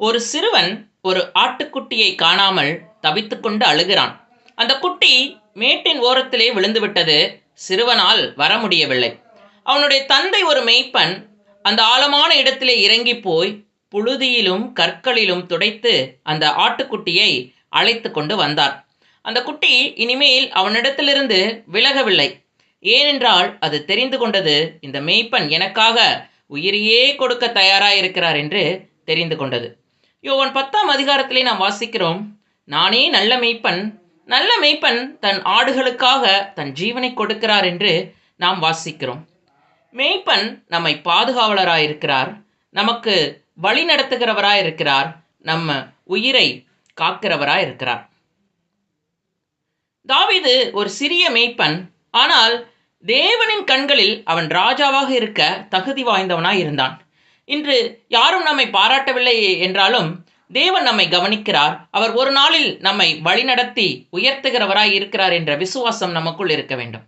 ஒரு சிறுவன் ஒரு ஆட்டுக்குட்டியை காணாமல் தவித்துக்கொண்டு அழுகிறான். அந்த குட்டி மேட்டின் ஓரத்திலே விழுந்துவிட்டது. சிறுவனால் வர முடியவில்லை. அவனுடைய தந்தை ஒரு மெய்ப்பன். அந்த ஆழமான இடத்திலே இறங்கி போய் புழுதியிலும் கற்களிலும் துடைத்து அந்த ஆட்டுக்குட்டியை அழைத்து கொண்டு வந்தார். அந்த குட்டி இனிமேல் அவனிடத்திலிருந்து விலகவில்லை. ஏனென்றால் அது தெரிந்து கொண்டது இந்த மெய்ப்பன் எனக்காக உயிரையே கொடுக்க தயாராயிருக்கிறார் என்று தெரிந்து கொண்டது. யோவன் பத்தாம் அதிகாரத்திலே நாம் வாசிக்கிறோம் நானே நல்ல மேய்ப்பன் நல்ல மேய்ப்பன் தன் ஆடுகளுக்காக தன் ஜீவனை கொடுக்கிறார் என்று நாம் வாசிக்கிறோம். மேய்ப்பன் நம்மை பாதுகாவலராயிருக்கிறார் நமக்கு வழி நடத்துகிறவராயிருக்கிறார் நம்ம உயிரை காக்கிறவராயிருக்கிறார். தாவிது ஒரு சிறிய மேய்ப்பன் ஆனால் தேவனின் கண்களில் அவன் ராஜாவாக இருக்க தகுதி வாய்ந்தவனாய் இருந்தான் இன்று யாரும் நம்மை பாராட்டவில்லை என்றாலும் தேவன் நம்மை கவனிக்கிறார். அவர் ஒரு நாளில் நம்மை வழிநடத்தி உயர்த்துகிறவராய் இருக்கிறார் என்ற விசுவாசம் நமக்குள் இருக்க வேண்டும்.